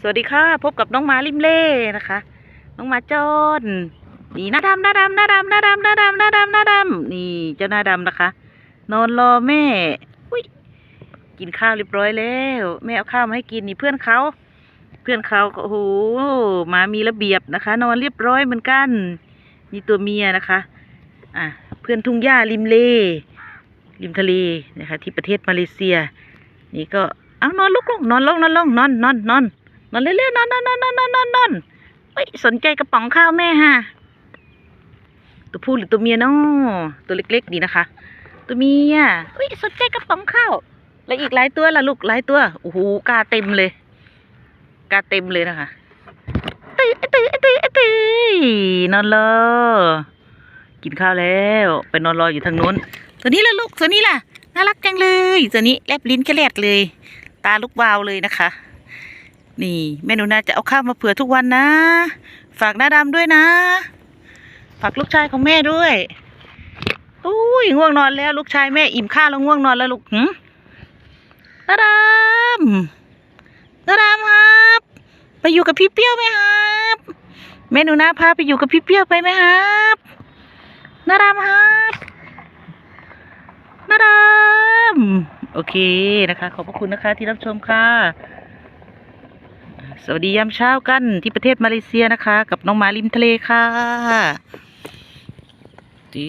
สวัสดีค่ะ พบกับน้องหมาริมเล่นะคะ น้องหมาจอนนี่หน้าดำหน้าดำหน้าดำหน้าดำหน้าดำหน้าดำหน้าดำนี่เจ้าหน้าดำนะคะ นอนรอแม่อุ้ยกินข้าวเรียบร้อยแล้ว แม่เอาข้าวมาให้กินนี่เพื่อนเขา เพื่อนเขาก็โอ้โหมามีระเบียบนะคะ นอนเรียบร้อยเหมือนกันนี่ตัวเมียนะคะ อะเพื่อนทุ่งหญ้าริมเล่ริมทะเลนะคะ ที่ประเทศมาเลเซีย นี่ก็เอานอนลุกลงนอนลงนอนลงนอนนอนนอนนอน นอนเร็วๆนอนนอนนอนนอนนอนนอนนอนเฮ้ยสนใจกระป๋องข้าวแม่ฮะตัวผู้หรือตัวเมียเนาะตัวเล็กๆดีนะคะ ตัวเมียเฮ้ยสนใจกระป๋องข้าวแล้วอีกหลายตัวล่ะลูกหลายตัวโอ้โหกาเต็มเลย กาเต็มเลยนะคะตื้อตื้อตื้อตื้อนอนรอกินข้าวแล้วไปนอนรออยู่ทางนู้น ตัวนี้ล่ะลูกตัวนี้ล่ะน่ารักจังเลย ตัวนี้แลบลิ้นแกลดเลย ตาลูกวาวเลยนะคะ นี่แม่หนูนาจะเอาข้าวมาเผื่อทุกวันนะ ฝากหน้าดำด้วยนะ ฝากลูกชายของแม่ด้วยอุ้ยง่วงนอนแล้วลูกชายแม่อิ่มข้าวแล้วง่วงนอนแล้วลูกหืมหน้าดำหน้าดำครับ ไปอยู่กับพี่เปี้ยวไหมครับแม่หนูนาพาไปอยู่กับพี่เปี้ยวไปไหมครับหน้าดำครับนาดามโอเคนะคะ ขอบพระคุณนะคะที่รับชมค่ะ สวัสดียามเช้ากันที่ประเทศมาเลเซียนะคะ กับน้องหมาริมทะเลค่ะตี